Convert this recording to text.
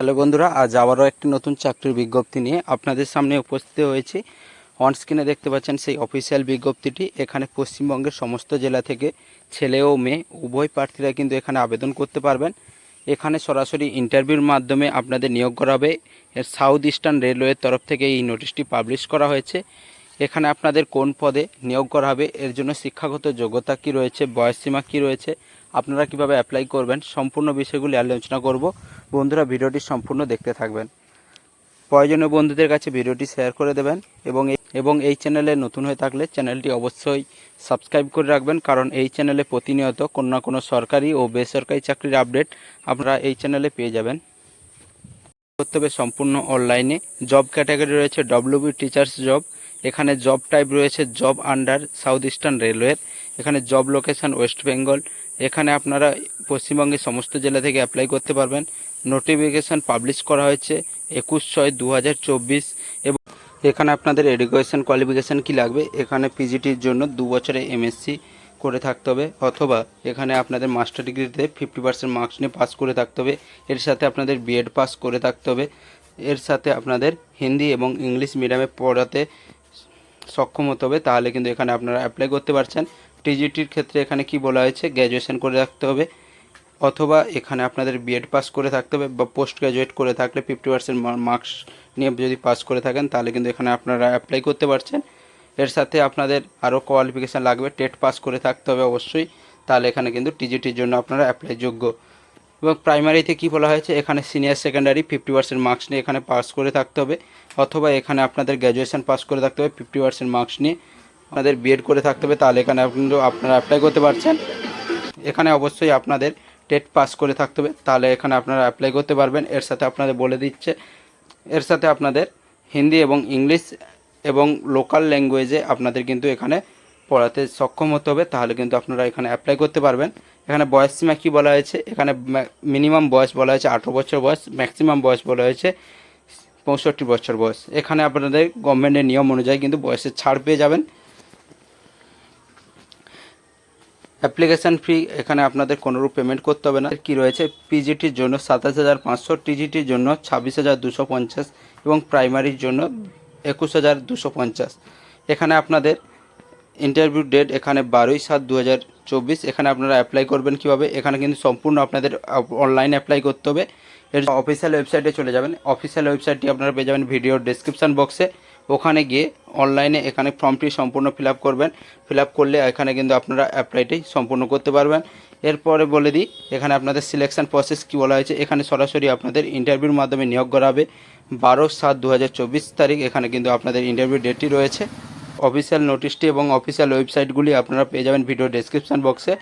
Hello বন্ধুরা, আজ আবারও একটি নতুন চাকরির বিজ্ঞপ্তি নিয়ে আপনাদের সামনে উপস্থিত হয়েছি। অন স্ক্রিনে দেখতে পাচ্ছেন সেই অফিসিয়াল বিজ্ঞপ্তিটি। এখানে পশ্চিমবঙ্গের সমস্ত জেলা থেকে ছেলে ও মেয়ে, উভয় প্রার্থীরা কিন্তু এখানে আবেদন করতে পারবেন। এখানে সরাসরি ইন্টারভিউর মাধ্যমে আপনাদের নিয়োগ করা হবে। এর সাউথ ইস্টার্ন রেলওয়ের তরফ থেকে এই নোটিশটি পাবলিশ করা হয়েছে। এখানে আপনাদের কোন পদে নিয়োগ করা হবে, এর জন্য শিক্ষাগত যোগ্যতা কী রয়েছে বয়সসীমা কী রয়েছে, আপনারা কীভাবে অ্যাপ্লাই করবেন, সম্পূর্ণ বিষয়গুলি আলোচনা করব। বন্ধুরা ভিডিওটি সম্পূর্ণ দেখতে থাকবেন। প্রয়োজনীয় বন্ধুদের কাছে ভিডিওটি শেয়ার করে দেবেন এবং এবং এই চ্যানেলে নতুন হয়ে থাকলে চ্যানেলটি অবশ্যই সাবস্ক্রাইব করে রাখবেন, কারণ এই চ্যানেলে প্রতিনিয়ত কোনো না কোনো সরকারি ও বেসরকারি চাকরির আপডেট আপনারা এই চ্যানেলে পেয়ে যাবেন। করতে সম্পূর্ণ অনলাইনে জব ক্যাটাগরি রয়েছে ডব্লিউবি টিচার্স জব এখানে জব টাইপ রয়েছে জব আন্ডার সাউথ ইস্টার্ন রেলওয়ের এখানে জব লোকেশন ওয়েস্ট বেঙ্গল এখানে আপনারা পশ্চিমবঙ্গের সমস্ত জেলা থেকে অ্যাপ্লাই করতে পারবেন। নোটিফিকেশান পাবলিশ করা হয়েছে একুশ ছয় দু হাজার চব্বিশ এবং এখানে আপনাদের এডুকেশন কোয়ালিফিকেশান কি লাগবে? এখানে পিজিটির জন্য দু বছরে এমএসসি করে থাকতে হবে অথবা এখানে আপনাদের মাস্টার ডিগ্রিতে ফিফটি পার্সেন্ট মার্কস নিয়ে পাস করে থাকতে হবে। এর সাথে আপনাদের বিএড পাস করে থাকতে হবে। এর সাথে আপনাদের হিন্দি এবং ইংলিশ মিডিয়ামে পড়াতে সক্ষম হতে হবে। তাহলে কিন্তু এখানে আপনারা অ্যাপ্লাই করতে পারছেন। টিজিটির ক্ষেত্রে এখানে কি বলা হয়েছে? গ্র্যাজুয়েশন করে রাখতে হবে। অথবা এখানে আপনাদের বিএড পাস করে থাকতে হবে বা পোস্ট গ্র্যাজুয়েট করে থাকলে ফিফটি পার্সেন্ট মার্কস নিয়ে যদি পাস করে থাকেন, তাহলে কিন্তু এখানে আপনারা অ্যাপ্লাই করতে পারছেন। এর সাথে আপনাদের আরও কোয়ালিফিকেশান লাগবে, টেট পাস করে থাকতে হবে অবশ্যই, তাহলে এখানে কিন্তু টিজিটির জন্য আপনারা অ্যাপ্লাই যোগ্য। এবং প্রাইমারিতে কি বলা হয়েছে? এখানে senior secondary fifty percent marks নিয়ে এখানে পাস করে থাকতে হবে, অথবা এখানে আপনাদের গ্র্যাজুয়েশন পাস করে থাকতে হবে ফিফটি পার্সেন্ট মার্কস নিয়ে আপনাদের বিএড করে থাকতে হবে, তাহলে এখানে কিন্তু আপনারা অ্যাপ্লাই করতে পারছেন। এখানে অবশ্যই আপনাদের টেট পাস করে থাকতে হবে, তাহলে এখানে আপনারা অ্যাপ্লাই করতে পারবেন। এর সাথে আপনাদের বলে দিচ্ছে, এর সাথে আপনাদের হিন্দি এবং ইংলিশ এবং লোকাল ল্যাঙ্গুয়েজে আপনাদের কিন্তু এখানে পড়াতে সক্ষম হতে হবে, তাহলে কিন্তু আপনারা এখানে অ্যাপ্লাই করতে পারবেন। এখানে বয়স সীমা কী বলা হয়েছে? এখানে মিনিমাম বয়স বলা হয়েছে আঠেরো বছর বয়স ম্যাক্সিমাম বয়স বলা হয়েছে পঁয়ষট্টি বছর বয়স। এখানে আপনাদের গভর্নমেন্টের নিয়ম অনুযায়ী কিন্তু বয়সের ছাড় পেয়ে যাবেন। অ্যাপ্লিকেশান ফি এখানে আপনাদের কোনোরূপ পেমেন্ট করতে হবে না। কি রয়েছে? পিজিটির জন্য সাতাশ হাজার পাঁচশো টিজিটির জন্য ছাব্বিশ হাজার দুশো পঞ্চাশ এবং প্রাইমারির জন্য একুশ হাজার দুশো পঞ্চাশ। এখানে আপনাদের ইন্টারভিউ ডেট এখানে বারোই সাত দু হাজার চব্বিশ। এখানে আপনারা অ্যাপ্লাই করবেন কীভাবে? এখানে কিন্তু সম্পূর্ণ আপনাদের অনলাইনে অ্যাপ্লাই করতে হবে। এর অফিসিয়াল ওয়েবসাইটে চলে যাবেন। অফিসিয়াল ওয়েবসাইটটি আপনারা পেয়ে যাবেন ভিডিওর ডেসক্রিপশান বক্সে ওখানে গিয়ে অনলাইনে এখানে ফর্মটি সম্পূর্ণ ফিল করবেন। ফিল করলে এখানে কিন্তু আপনারা অ্যাপ্লাইটি সম্পূর্ণ করতে পারবেন। এরপরে বলে দিই, এখানে আপনাদের সিলেকশন প্রসেস কী বলা হয়েছে? এখানে সরাসরি আপনাদের ইন্টারভিউর মাধ্যমে নিয়োগ করা হবে। বারো সাত দু তারিখ এখানে কিন্তু আপনাদের ইন্টারভিউ ডেটটি রয়েছে। অফিসিয়াল নোটিশটি এবং অফিসিয়াল ওয়েবসাইটগুলি আপনারা পেয়ে যাবেন ভিডিও ডেসক্রিপশান বক্সে